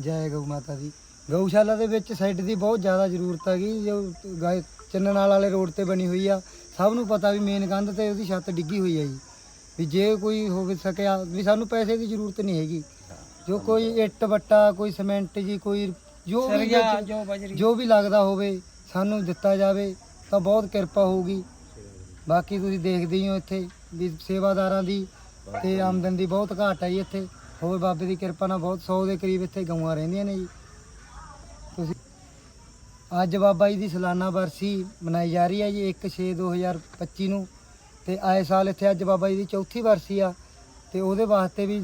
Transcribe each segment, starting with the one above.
ਜੈ ਗਊ ਮਾਤਾ ਦੀ। ਗਊਸ਼ਾਲਾ ਦੇ ਵਿੱਚ ਸੈੱਟ ਦੀ ਬਹੁਤ ਜ਼ਿਆਦਾ ਜ਼ਰੂਰਤ ਹੈਗੀ। ਜੋ ਗਾਇ ਚੰਨਣਾਲ ਵਾਲੇ ਰੋਡ ਤੇ ਬਣੀ ਹੋਈ ਆ। ਸਭ ਨੂੰ ਪਤਾ ਵੀ ਮੇਨ ਕੰਧ ਤੇ ਉਹਦੀ ਛੱਤ ਡਿੱਗੀ ਹੋਈ ਹੈ ਜੀ। ਵੀ ਜੇ ਕੋਈ ਹੋ ਸਕਿਆ ਵੀ ਸਾਨੂੰ ਪੈਸੇ ਦੀ ਜ਼ਰੂਰਤ ਨਹੀਂ ਹੈਗੀ। ਜੋ ਕੋਈ ਇੱਟ ਵੱਟਾ ਕੋਈ ਸੀਮੈਂਟ ਜੀ ਕੋਈ ਜੋ ਵੀ ਵਿੱਚ- ਜੋ ਬਜਰੀ ਜੋ ਵੀ ਲੱਗਦਾ ਹੋਵੇ ਸਾਨੂੰ ਦਿੱਤਾ ਜਾਵੇ ਤਾਂ ਬਹੁਤ ਕਿਰਪਾ ਹੋਊਗੀ। ਬਾਕੀ ਤੁਸੀਂ ਦੇਖਦੇ ਹੀ ਹੋ ਇੱਥੇ ਵੀ ਸੇਵਾਦਾਰਾਂ ਦੀ ਤੇ ਆਮਦਨ ਦੀ ਬਹੁਤ ਘਾਟ ਹੈ ਜੀ ਇੱਥੇ। ਹੋਰ ਬਾਬੇ ਦੀ ਕਿਰਪਾ ਨਾਲ ਬਹੁਤ 100 ਦੇ ਕਰੀਬ ਇੱਥੇ ਗਊਆਂ ਰਹਿੰਦੀਆਂ ਨੇ ਜੀ। ਤੁਸੀਂ ਅੱਜ ਬਾਬਾ ਜੀ ਦੀ ਸਾਲਾਨਾ ਵਰਸੀ ਮਨਾਈ ਜਾ ਰਹੀ ਹੈ ਜੀ 1/6/2025 ਨੂੰ। ਤੇ ਆਏ ਸਾਲ ਇੱਥੇ ਅੱਜ ਬਾਬਾ ਜੀ ਦੀ ਚੌਥੀ ਵਰਸੀ ਆ। ਤੇ ਉਹਦੇ ਵਾਸਤੇ ਵੀ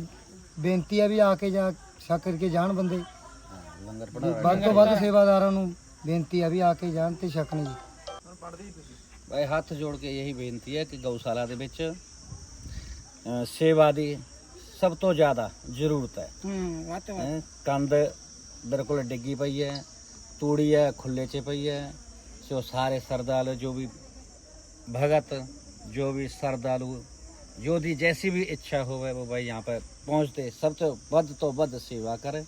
ਬੇਨਤੀ ਆ ਵੀ ਆ ਕੇ ਜਾ ਛਕ ਕੇ ਜਾਣ ਬੰਦੇ। ਲੰਗਰ ਵੱਧ ਤੋਂ ਵੱਧ ਸੇਵਾਦਾਰਾਂ ਨੂੰ ਬੇਨਤੀ ਆ ਵੀ ਆ ਕੇ ਜਾਣ ਤੇ ਛਕਣ ਜੀ। ਭਾਈ ਹੱਥ ਜੋੜ ਕੇ ਇਹੀ ਬੇਨਤੀ ਹੈ ਕਿ ਗਊਸ਼ਾਲਾ ਦੇ ਵਿੱਚ ਸੇਵਾ ਦੀ ਸਭ ਤੋਂ ਜ਼ਿਆਦਾ ਜ਼ਰੂਰਤ ਹੈ ਹੂੰ ਵੱਧ ਤੋਂ ਵੱਧ ਹੈਂ, ਕੰਧ ਬਿਲਕੁਲ ਡਿੱਗੀ ਪਈ ਹੈ ਤੂੜੀ ਹੈ ਖੁੱਲੇ 'ਚ ਪਈ ਹੈ ਸੋ ਸਾਰੇ ਸਰਦਾਲੂ ਜੋ ਵੀ भगत जो भी श्रद्धालु जो भी जैसी भी इच्छा हो वो भाई यहाँ पर पहुँचते सबसे ਵੱਧ ਤੋਂ ਵੱਧ ਸੇਵਾ ਕਰੇ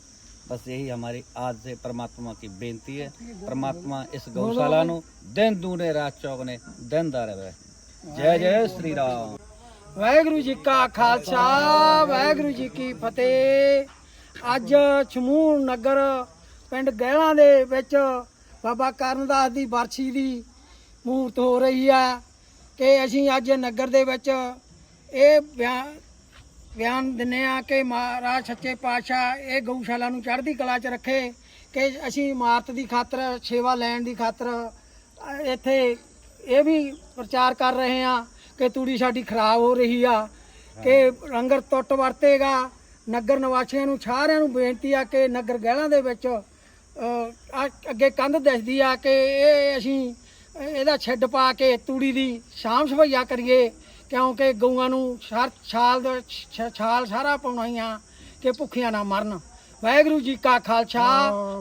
ਬਸ यही हमारी आज से परमात्मा की बेनती है परमात्मा इस गौशाला ਨੂੰ ਦਿਨ ਦੂਨੇ ਰਾਤ ਚੌਗਨੇ ਦਿਨਦਾ ਰਹੇ ਜੈ ਜੈ ਸ੍ਰੀ ਰਾਮ ਵਾਹਿਗੁਰੂ ਜੀ ਕਾ ਖਾਲਸਾ, ਵਾਹਿਗੁਰੂ ਜੀ ਕੀ ਫਤਿਹ। ਅੱਜ ਛਮੂਰ ਨਗਰ ਪਿੰਡ ਗਹਿਲਾਂ ਦੇ ਵਿੱਚ ਬਾਬਾ ਕਰਨਦਾਸ ਦੀ ਬਰਸੀ ਦੀ ਮੂਰਤ ਹੋ ਰਹੀ ਆ ਕਿ ਅਸੀਂ ਅੱਜ ਨਗਰ ਦੇ ਵਿੱਚ ਇਹ ਬਿਆਨ ਬਿਆਨ ਦਿੰਨੇ ਆ ਕਿ ਮਹਾਰਾਜ ਸੱਚੇ ਪਾਤਸ਼ਾਹ ਇਹ ਗਊਸ਼ਾਲਾ ਨੂੰ ਚੜ੍ਹਦੀ ਕਲਾ 'ਚ ਰੱਖੇ ਕਿ ਅਸੀਂ ਇਮਾਰਤ ਦੀ ਖਾਤਰ, ਸੇਵਾ ਲੈਣ ਦੀ ਖਾਤਰ ਇੱਥੇ ਇਹ ਵੀ ਪ੍ਰਚਾਰ ਕਰ ਰਹੇ ਆ। ਕਿ ਤੂੜੀ ਸਾਡੀ ਖਰਾਬ ਹੋ ਰਹੀ ਆ ਕਿ ਲੰਗਰ ਟੁੱਟ ਵਰਤੇਗਾ। ਨਗਰ ਨਿਵਾਸੀਆਂ ਨੂੰ ਸਾਰਿਆਂ ਨੂੰ ਬੇਨਤੀ ਆ ਕਿ ਨਗਰ ਗਹਿਲਾਂ ਦੇ ਵਿੱਚ ਅੱਗੇ ਕੰਧ ਦਿਸਦੀ ਆ ਕਿ ਇਹ ਅਸੀਂ ਇਹਦਾ ਛੱਡ ਪਾ ਕੇ ਤੂੜੀ ਦੀ ਸ਼ਾਮ ਸਭਈਆ ਕਰੀਏ ਕਿਉਂਕਿ ਗਊਆਂ ਨੂੰ ਸਾਰ ਛਾਲ ਛਾਲ ਸਾਰਾ ਪਾਉਣਾ ਹੀ ਆ ਕਿ ਭੁੱਖੀਆਂ ਨਾ ਮਰਨ। ਵਾਹਿਗੁਰੂ ਜੀ ਕਾ ਖਾਲਸਾ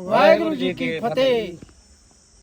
ਵਾਹਿਗੁਰੂ ਜੀ ਕੀ ਫਤਿਹ।